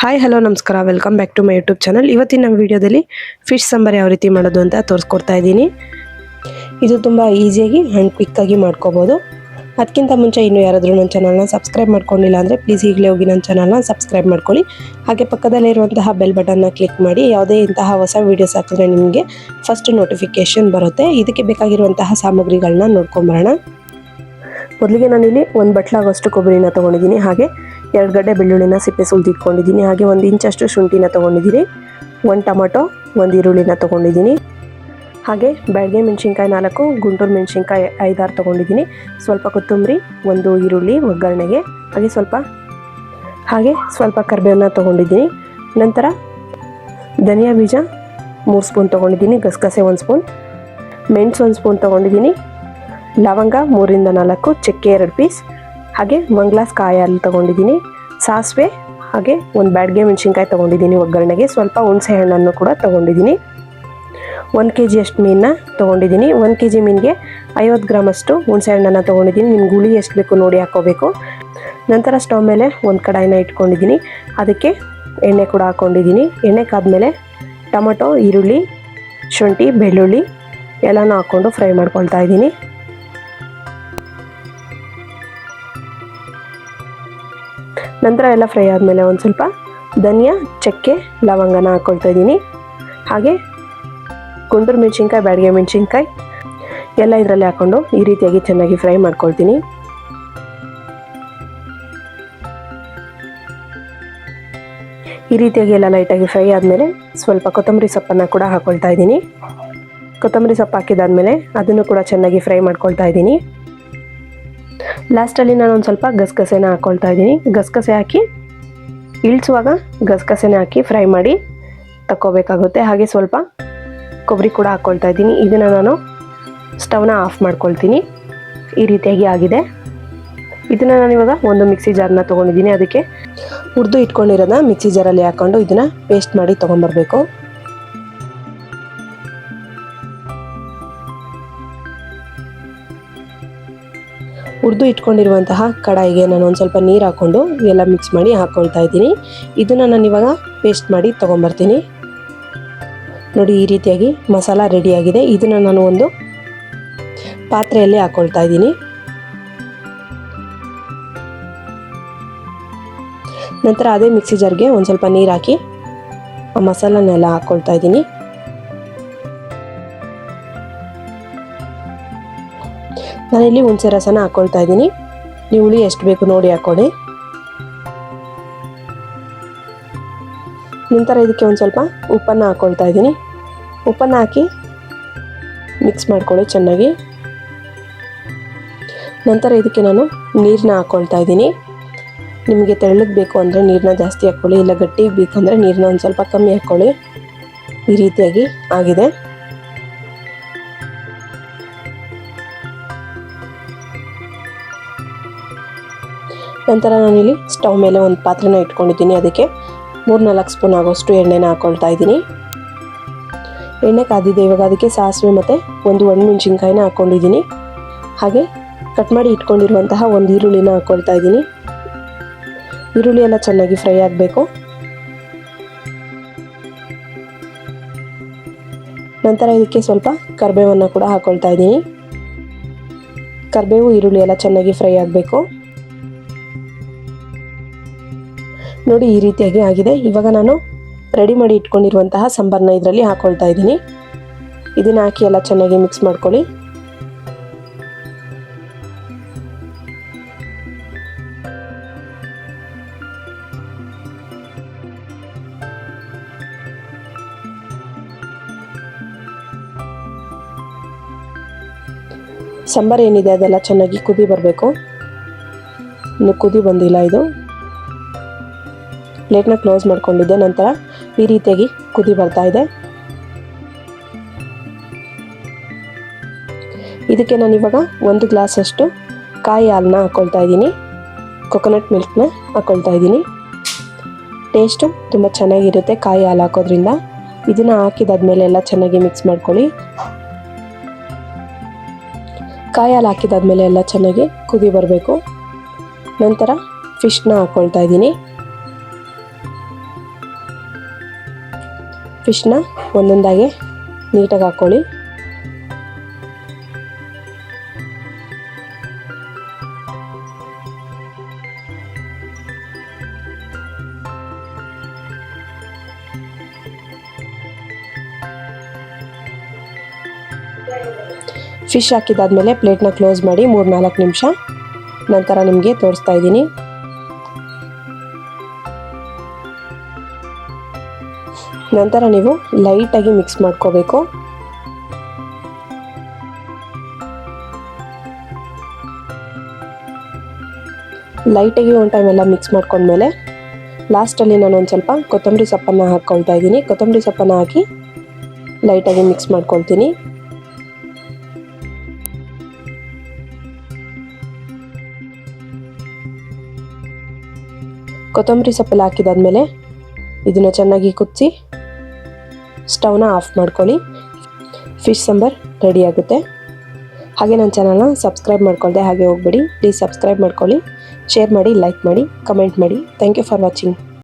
Hi hello ನಮಸ್ಕಾರ. Welcome back to my YouTube channel ಇವತ್ತಿನ ನಮ್ಮ ವಿಡಿಯೋದಲ್ಲಿ ಫಿಶ್ ಸಾಂಬಾರು ಯಾವ ರೀತಿ ಮಾಡೋದು ಅಂತ ತೋರಿಸ್ಕೊಡ್ತಾ ಇದ್ದೀನಿ. ಇದು ತುಂಬ ಈಸಿಯಾಗಿ ಆ್ಯಂಡ್ ಕ್ವಿಕ್ಕಾಗಿ ಮಾಡ್ಕೋಬೋದು. ಅದಕ್ಕಿಂತ ಮುಂಚೆ ಇನ್ನೂ ಯಾರಾದರೂ ನನ್ನ ಚಾನಲ್ನ ಸಬ್ಸ್ಕ್ರೈಬ್ ಮಾಡ್ಕೊಂಡಿಲ್ಲ ಅಂದರೆ ಪ್ಲೀಸ್ ಈಗಲೇ ಹೋಗಿ ನನ್ನ ಚಾನಲ್ನ ಸಬ್ಸ್ಕ್ರೈಬ್ ಮಾಡ್ಕೊಳ್ಳಿ. ಹಾಗೆ ಪಕ್ಕದಲ್ಲಿರುವಂತಹ ಬೆಲ್ ಬಟನ್ನ ಕ್ಲಿಕ್ ಮಾಡಿ, ಯಾವುದೇ ಇಂತಹ ಹೊಸ ವೀಡಿಯೋಸ್ ಹಾಕಿದ್ರೆ ನಿಮಗೆ ಫಸ್ಟ್ ನೋಟಿಫಿಕೇಷನ್ ಬರುತ್ತೆ. ಇದಕ್ಕೆ ಬೇಕಾಗಿರುವಂತಹ ಸಾಮಗ್ರಿಗಳನ್ನ ನೋಡ್ಕೊಂಬರೋಣ. ಮೊದಲಿಗೆ ನಾನಿಲ್ಲಿ ಒಂದು ಬಟ್ಲಾಗೋಷ್ಟು ಕೊಬ್ಬರಿನ ತೊಗೊಂಡಿದ್ದೀನಿ. ಹಾಗೆ ಎರಡು ಗಡ್ಡೆ ಬೆಳ್ಳುಳ್ಳಿನ ಸಿಪ್ಪೆ ಸುಲಿದಿಟ್ಕೊಂಡಿದ್ದೀನಿ. ಹಾಗೆ ಒಂದು ಇಂಚಷ್ಟು ಶುಂಠಿನ ತೊಗೊಂಡಿದ್ದೀನಿ. ಒಂದು ಟೊಮೊಟೊ, ಒಂದು ಈರುಳ್ಳಿನ ತೊಗೊಂಡಿದ್ದೀನಿ. ಹಾಗೆ ಬೆಳಗ್ಗೆ ಮೆಣಸಿನ್ಕಾಯಿ ನಾಲ್ಕು, ಗುಂಟೂರು ಮೆಣಸಿನ್ಕಾಯಿ ಐದಾರು ತೊಗೊಂಡಿದ್ದೀನಿ. ಸ್ವಲ್ಪ ಕೊತ್ತಂಬರಿ, ಒಂದು ಈರುಳ್ಳಿ, ಒಗ್ಗರಣೆಗೆ. ಹಾಗೆ ಸ್ವಲ್ಪ ಹಾಗೆ ಸ್ವಲ್ಪ ಕರಿಬೇವನ್ನ ತೊಗೊಂಡಿದ್ದೀನಿ. ನಂತರ ಧನಿಯಾ ಬೀಜ ಮೂರು ಸ್ಪೂನ್ ತೊಗೊಂಡಿದ್ದೀನಿ, ಗಸಗಸೆ ಒಂದು ಸ್ಪೂನ್. ಮೆಣಸು ಒಂದು ಸ್ಪೂನ್ ತೊಗೊಂಡಿದ್ದೀನಿ. ಲವಂಗ ಮೂರಿಂದ ನಾಲ್ಕು, ಚಕ್ಕೆ ಎರಡು ಪೀಸ್. ಹಾಗೆ ಒಂದು ಗ್ಲಾಸ್ ಕಾಯಿ ಹಾಲು ತೊಗೊಂಡಿದ್ದೀನಿ. ಸಾಸಿವೆ ಹಾಗೆ ಒಂದು ಬ್ಯಾಡ್ಗೆ ಮೆಣಸಿನ್ಕಾಯಿ ತೊಗೊಂಡಿದ್ದೀನಿ ಒಗ್ಗರಣೆಗೆ. ಸ್ವಲ್ಪ ಹುಣಸೆ ಹಣ್ಣನ್ನು ಕೂಡ ತೊಗೊಂಡಿದ್ದೀನಿ. ಒಂದು ಕೆ ಜಿಯಷ್ಟು ಮೀನನ್ನ ತೊಗೊಂಡಿದ್ದೀನಿ. ಒಂದು ಕೆ ಜಿ ಮೀನಿಗೆ ಐವತ್ತು ಗ್ರಾಮಷ್ಟು ಹುಣಸೆ ಹಣ್ಣನ್ನು ತೊಗೊಂಡಿದ್ದೀನಿ. ನಿಮ್ಗೆ ಹುಳಿ ಎಷ್ಟು ಬೇಕು ನೋಡಿ ಹಾಕೋಬೇಕು. ನಂತರ ಸ್ಟವ್ ಮೇಲೆ ಒಂದು ಕಡಾಯಿನ ಇಟ್ಕೊಂಡಿದ್ದೀನಿ. ಅದಕ್ಕೆ ಎಣ್ಣೆ ಕೂಡ ಹಾಕ್ಕೊಂಡಿದ್ದೀನಿ ಎಣ್ಣೆ ಕಾದ್ಮೇಲೆ ಟೊಮೊಟೊ, ಈರುಳ್ಳಿ, ಶುಂಠಿ, ಬೆಳ್ಳುಳ್ಳಿ ಎಲ್ಲನೂ ಹಾಕ್ಕೊಂಡು ಫ್ರೈ ಮಾಡ್ಕೊಳ್ತಾ ಇದ್ದೀನಿ. ನಂತರ ಎಲ್ಲ ಫ್ರೈ ಆದಮೇಲೆ ಒಂದು ಸ್ವಲ್ಪ ಧನಿಯಾ, ಚಕ್ಕೆ, ಲವಂಗನ ಹಾಕ್ಕೊಳ್ತಾ ಇದ್ದೀನಿ. ಹಾಗೆ ಗುಂಡೂರು ಮೆಣಸಿನ್ಕಾಯಿ ಬ್ಯಾಡಿಗೆ ಮೆಣಸಿನ್ಕಾಯಿ ಎಲ್ಲ ಇದರಲ್ಲಿ ಹಾಕ್ಕೊಂಡು ಈ ರೀತಿಯಾಗಿ ಚೆನ್ನಾಗಿ ಫ್ರೈ ಮಾಡ್ಕೊಳ್ತೀನಿ. ಈ ರೀತಿಯಾಗಿ ಎಲ್ಲ ಲೈಟಾಗಿ ಫ್ರೈ ಆದಮೇಲೆ ಸ್ವಲ್ಪ ಕೊತ್ತಂಬರಿ ಸೊಪ್ಪನ್ನು ಕೂಡ ಹಾಕ್ಕೊಳ್ತಾ ಇದ್ದೀನಿ. ಕೊತ್ತಂಬರಿ ಸೊಪ್ಪು ಹಾಕಿದಾದ್ಮೇಲೆ ಅದನ್ನು ಕೂಡ ಚೆನ್ನಾಗಿ ಫ್ರೈ ಮಾಡ್ಕೊಳ್ತಾ ಇದ್ದೀನಿ. ಲಾಸ್ಟಲ್ಲಿ ನಾನು ಒಂದು ಸ್ವಲ್ಪ ಗಸಗಸೆನ ಹಾಕ್ಕೊಳ್ತಾ ಇದ್ದೀನಿ. ಗಸಗಸೆ ಹಾಕಿ ಇಳಿಸುವಾಗ ಗಸಗಸೆನ ಹಾಕಿ ಫ್ರೈ ಮಾಡಿ ತಗೋಬೇಕಾಗುತ್ತೆ ಹಾಗೆ ಸ್ವಲ್ಪ ಕೊಬ್ಬರಿ ಕೂಡ ಹಾಕ್ಕೊಳ್ತಾ ಇದ್ದೀನಿ. ಇದನ್ನು ನಾನು ಸ್ಟವ್ನ ಆಫ್ ಮಾಡ್ಕೊಳ್ತೀನಿ. ಈ ರೀತಿಯಾಗಿ ಆಗಿದೆ. ಇದನ್ನು ನಾನು ಇವಾಗ ಒಂದು ಮಿಕ್ಸಿ ಜಾರ್ನ ತೊಗೊಂಡಿದ್ದೀನಿ. ಅದಕ್ಕೆ ಹುರಿದು ಇಟ್ಕೊಂಡಿರೋದನ್ನ ಮಿಕ್ಸಿ ಜಾರಲ್ಲಿ ಹಾಕ್ಕೊಂಡು ಇದನ್ನು ಪೇಸ್ಟ್ ಮಾಡಿ ತೊಗೊಂಬರ್ಬೇಕು ಹುರಿದು ಇಟ್ಕೊಂಡಿರುವಂತಹ ಕಡಾಯಿಗೆ ನಾನು ಒಂದು ಸ್ವಲ್ಪ ನೀರು ಹಾಕ್ಕೊಂಡು ಎಲ್ಲ ಮಿಕ್ಸ್ ಮಾಡಿ ಹಾಕ್ಕೊಳ್ತಾ ಇದ್ದೀನಿ. ಇದನ್ನು ನಾನು ಇವಾಗ ಪೇಸ್ಟ್ ಮಾಡಿ ತೊಗೊಂಬರ್ತೀನಿ. ನೋಡಿ, ಈ ರೀತಿಯಾಗಿ ಮಸಾಲ ರೆಡಿಯಾಗಿದೆ ಇದನ್ನು ನಾನು ಒಂದು ಪಾತ್ರೆಯಲ್ಲಿ ಹಾಕ್ಕೊಳ್ತಾ ಇದ್ದೀನಿ. ನಂತರ ಅದೇ ಮಿಕ್ಸಿ ಜಾರ್ಗೆ ಒಂದು ಸ್ವಲ್ಪ ನೀರು ಹಾಕಿ ಆ ಮಸಾಲನೆಲ್ಲ ಹಾಕ್ಕೊಳ್ತಾ ಇದ್ದೀನಿ. ನಾನಿಲ್ಲಿ ಹುಣಸೆ ರಸನ ಹಾಕ್ಕೊಳ್ತಾ ಇದ್ದೀನಿ. ನೀವು ಹುಳಿ ಎಷ್ಟು ಬೇಕು ನೋಡಿ ಹಾಕ್ಕೊಳ್ಳಿ ನಂತರ ಇದಕ್ಕೆ ಒಂದು ಸ್ವಲ್ಪ ಉಪ್ಪನ್ನು ಹಾಕ್ಕೊಳ್ತಾ ಇದ್ದೀನಿ. ಉಪ್ಪನ್ನು ಹಾಕಿ ಮಿಕ್ಸ್ ಮಾಡ್ಕೊಳ್ಳಿ ಚೆನ್ನಾಗಿ. ನಂತರ ಇದಕ್ಕೆ ನಾನು ನೀರನ್ನ ಹಾಕ್ಕೊಳ್ತಾ ಇದ್ದೀನಿ. ನಿಮಗೆ ತೆಳ್ಳಗೆ ಬೇಕು ಅಂದರೆ ನೀರನ್ನ ಜಾಸ್ತಿ ಹಾಕ್ಕೊಳ್ಳಿ ಇಲ್ಲ ಗಟ್ಟಿಗೆ ಬೇಕಂದರೆ ನೀರನ್ನ ಒಂದು ಸ್ವಲ್ಪ ಕಮ್ಮಿ ಹಾಕ್ಕೊಳ್ಳಿ ಈ ರೀತಿಯಾಗಿ ಆಗಿದೆ. ನಂತರ ನಾನಿಲ್ಲಿ ಸ್ಟವ್ ಮೇಲೆ ಒಂದು ಪಾತ್ರೆನ ಇಟ್ಕೊಂಡಿದ್ದೀನಿ. ಅದಕ್ಕೆ ಮೂರು ನಾಲ್ಕು ಸ್ಪೂನ್ ಆಗೋಷ್ಟು ಎಣ್ಣೆನ ಹಾಕೊಳ್ತಾ ಇದ್ದೀನಿ. ಎಣ್ಣೆ ಕಾದಿದೆ. ಇವಾಗ ಅದಕ್ಕೆ ಸಾಸಿವೆ ಮತ್ತು ಒಂದು ಒಣಮೆಣ್ಸಿನ್ಕಾಯಿನ ಹಾಕ್ಕೊಂಡಿದ್ದೀನಿ ಹಾಗೆ ಕಟ್ ಮಾಡಿ ಇಟ್ಕೊಂಡಿರುವಂತಹ ಒಂದು ಈರುಳ್ಳಿನ ಹಾಕ್ಕೊಳ್ತಾ ಇದ್ದೀನಿ. ಈರುಳ್ಳಿ ಎಲ್ಲ ಚೆನ್ನಾಗಿ ಫ್ರೈ ಆಗಬೇಕು. ನಂತರ ಇದಕ್ಕೆ ಸ್ವಲ್ಪ ಕರಿಬೇವನ್ನು ಕೂಡ ಹಾಕ್ಕೊಳ್ತಾ ಇದ್ದೀನಿ. ಕರಿಬೇವು, ಈರುಳ್ಳಿ ಎಲ್ಲ ಚೆನ್ನಾಗಿ ಫ್ರೈ ಆಗಬೇಕು. ನೋಡಿ ಈ ರೀತಿಯಾಗಿ ಆಗಿದೆ. ಇವಾಗ ನಾನು ರೆಡಿ ಮಾಡಿ ಇಟ್ಕೊಂಡಿರುವಂತಹ ಸಾಂಬಾರನ್ನ ಇದರಲ್ಲಿ ಹಾಕೊಳ್ತಾ ಇದ್ದೀನಿ. ಇದನ್ನ ಹಾಕಿ ಎಲ್ಲ ಚೆನ್ನಾಗಿ ಮಿಕ್ಸ್ ಮಾಡ್ಕೊಳ್ಳಿ. ಸಾಂಬಾರು ಏನಿದೆ ಅದೆಲ್ಲ ಚೆನ್ನಾಗಿ ಕುದಿ ಬರಬೇಕು. ಇನ್ನು ಕುದಿ ಬಂದಿಲ್ಲ ಇದು. ಪ್ಲೇಟ್ನ ಕ್ಲೋಸ್ ಮಾಡ್ಕೊಂಡಿದ್ದೆ. ನಂತರ ಈ ರೀತಿಯಾಗಿ ಕುದಿ ಬರ್ತಾ ಇದೆ. ಇದಕ್ಕೆ ನಾನು ಇವಾಗ ಒಂದು ಗ್ಲಾಸಷ್ಟು ಕಾಯಿ ಹಾಲನ್ನ ಹಾಕ್ಕೊಳ್ತಾ ಇದ್ದೀನಿ. ಕೊಕೊನಟ್ ಮಿಲ್ಕ್ನ ಹಾಕ್ಕೊಳ್ತಾ ಇದ್ದೀನಿ. ಟೇಸ್ಟು ತುಂಬ ಚೆನ್ನಾಗಿರುತ್ತೆ ಕಾಯಿ ಹಾಲು ಹಾಕೋದ್ರಿಂದ. ಇದನ್ನು ಹಾಕಿದಾದ್ಮೇಲೆ ಎಲ್ಲ ಚೆನ್ನಾಗಿ ಮಿಕ್ಸ್ ಮಾಡ್ಕೊಳ್ಳಿ. ಕಾಯಿ ಹಾಲು ಹಾಕಿದಾದ್ಮೇಲೆ ಎಲ್ಲ ಚೆನ್ನಾಗಿ ಕುದಿ ಬರಬೇಕು. ನಂತರ ಫಿಶ್ನ ಹಾಕ್ಕೊಳ್ತಾ ಇದ್ದೀನಿ. ಫಿಶ್ನ ಒಂದೊಂದಾಗಿ ನೀಟಾಗಿ ಹಾಕ್ಕೊಳ್ಳಿ. ಫಿಶ್ ಹಾಕಿದಾದ್ಮೇಲೆ ಪ್ಲೇಟ್ನ ಕ್ಲೋಸ್ ಮಾಡಿ ಮೂರು ನಾಲ್ಕು ನಿಮಿಷ. ನಂತರ ನಿಮಗೆ ತೋರಿಸ್ತಾ ಇದ್ದೀನಿ. ನಂತರ ನೀವು ಲೈಟಾಗಿ ಮಿಕ್ಸ್ ಮಾಡ್ಕೋಬೇಕು. ಲೈಟಾಗಿ ಒಂದು ಟೈಮ್ ಎಲ್ಲ ಮಿಕ್ಸ್ ಮಾಡ್ಕೊಂಡ್ಮೇಲೆ ಲಾಸ್ಟಲ್ಲಿ ನಾನು ಒಂದು ಸ್ವಲ್ಪ ಕೊತ್ತಂಬರಿ ಸೊಪ್ಪನ್ನು ಹಾಕ್ಕೊಳ್ತಾ ಇದ್ದೀನಿ. ಕೊತ್ತಂಬರಿ ಸೊಪ್ಪನ್ನು ಹಾಕಿ ಲೈಟಾಗಿ ಮಿಕ್ಸ್ ಮಾಡ್ಕೊಳ್ತೀನಿ. ಕೊತ್ತಂಬರಿ ಸೊಪ್ಪೆಲ್ಲ ಹಾಕಿದಾದ್ಮೇಲೆ ಇದನ್ನು ಚೆನ್ನಾಗಿ ಕುದಿಸಿ ಸ್ಟವ್ನ ಆಫ್ ಮಾಡ್ಕೊಳ್ಳಿ. ಫಿಶ್ ಸಾಂಬಾರ್ ರೆಡಿ ಆಗುತ್ತೆ. ಹಾಗೆ ನನ್ನ ಚಾನಲ್ನ ಸಬ್ಸ್ಕ್ರೈಬ್ ಮಾಡ್ಕೊಳ್ದೆ ಹಾಗೆ ಹೋಗ್ಬೇಡಿ. ಪ್ಲೀಸ್ ಸಬ್ಸ್ಕ್ರೈಬ್ ಮಾಡ್ಕೊಳ್ಳಿ. ಶೇರ್ ಮಾಡಿ, ಲೈಕ್ ಮಾಡಿ, ಕಮೆಂಟ್ ಮಾಡಿ. Thank you for watching.